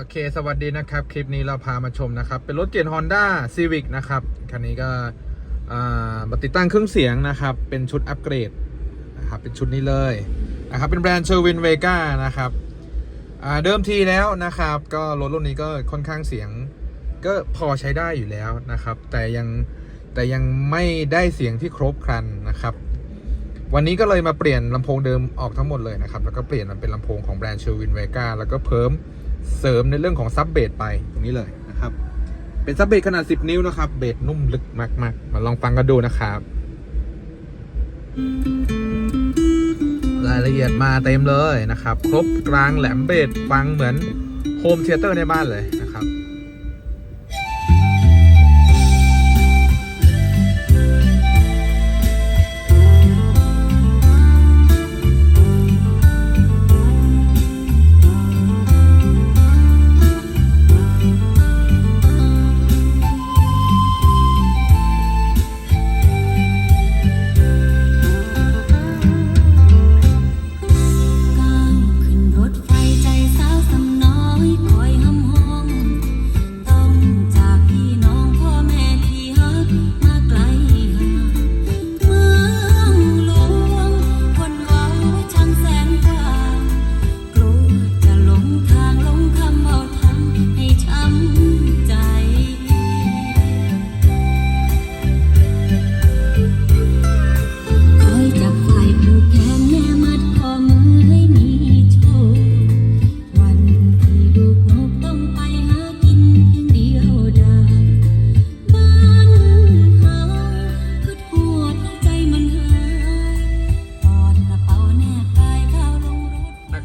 โอเค สวัสดีนะครับ คลิปนี้เราพามาชมนะครับ เป็นรถเกียร์ Honda Civic นะครับ คันนี้ก็มาติดตั้งเครื่องเสียงนะครับ เป็นชุดอัปเกรดนะครับ เป็นชุดนี้เลยนะครับ เป็นแบรนด์เชอร์วินเวกานะครับเดิมทีแล้วนะครับ ก็รถรุ่นนี้ก็ค่อนข้างเสียงก็พอใช้ได้อยู่แล้วนะครับ แต่ยังแต่ยังไม่ได้เสียงที่ครบครันนะครับ วันนี้ก็เลยมาเปลี่ยนลำโพงเดิมออกทั้งหมดเลยนะครับ แล้วก็เปลี่ยนมันเป็นลำโพงของแบรนด์เชอร์วินเวกาแล้วก็เพิ่ม เสริมในเรื่องของซับเบสไปตรงนี้เลยนะครับ เป็นซับเบสขนาด 10 นิ้วนะครับ เบสนุ่มลึกมากๆมาลองฟังกันดูนะครับ รายละเอียดมาเต็มเลยนะครับ ครบกลางแหลมเบสฟังเหมือนโฮมเทเตอร์ในบ้านเลย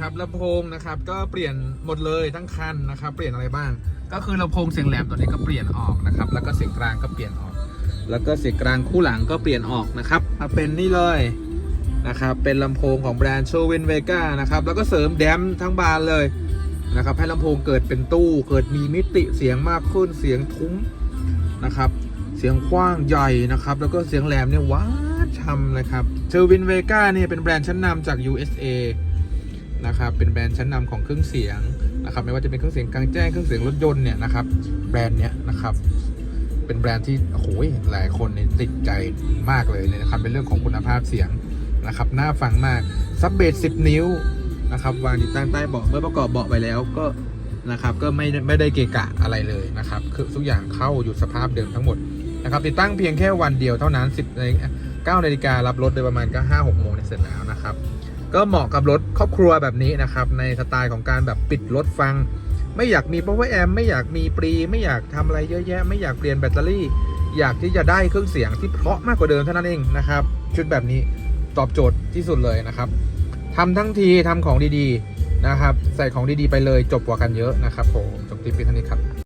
นะครับลำโพงนะครับก็เปลี่ยนหมดเลยทั้งคันนะครับ เปลี่ยนอะไรบ้าง ก็คือลำโพงเสียงแหลมตัวนี้ก็เปลี่ยนออกนะครับ แล้วก็เสียงกลางก็เปลี่ยนออก แล้วก็เสียงกลางคู่หลังก็เปลี่ยนออกนะครับมาเป็นนี่เลยนะครับเป็นลำโพงของแบรนด์โชวินเวก้านะครับแล้วก็เสริมแดมทั้งบานเลยนะครับให้ลำโพงเกิดเป็นตู้เกิดมีมิติเสียงมากขึ้นเสียงทุ้มนะครับเสียงกว้างใหญ่นะครับแล้วก็เสียงแหลมเนี่ยว้าช่ำเลยครับเชอร์วินเวก้าเนี่ยเป็นแบรนด์ชั้นนำจาก USA นะครับเป็นแบรนด์ชั้นนำของเครื่องเสียงนะครับไม่ว่าจะเป็นเครื่องเสียงกลางแจ้งเครื่องเสียงรถยนต์เนี่ยนะครับแบรนด์เนี้ยนะครับเป็นแบรนด์ที่โอ้โหหลายคนเนี่ยติดใจมากเลยเลยนะครับเป็นเรื่องของคุณภาพเสียงนะครับน่าฟังมากซับเบส10 นิ้วนะครับวางติดตั้งใต้เบาะเมื่อประกอบเบาะไปแล้วก็นะครับก็ไม่ไม่ได้เกะกะอะไรเลยนะครับคือทุกอย่างเข้าอยู่สภาพเดิมทั้งหมดนะครับติดตั้งเพียงแค่วันเดียวเท่านั้น 10นาฬิกา9นาฬิการับรถโดยประมาณก็5 6โมงเสร็จแล้วนะครับ ก็เหมาะกับรถครอบครัวแบบนี้นะครับ ในสไตล์ของการแบบปิดรถฟัง ไม่อยากมี power amp ไม่อยากมีปรี ไม่อยากทำอะไรเยอะแยะ ไม่อยากเปลี่ยนแบตเตอรี่ อยากที่จะได้เครื่องเสียงที่เพราะมากกว่าเดิมเท่านั้นเองนะครับ ชุดแบบนี้ตอบโจทย์ที่สุดเลยนะครับทำทั้งทีทำของดีๆนะครับ ใส่ของดีๆไปเลยจบกว่ากันเยอะนะครับผมจบติดเพียงเท่านี้ครับ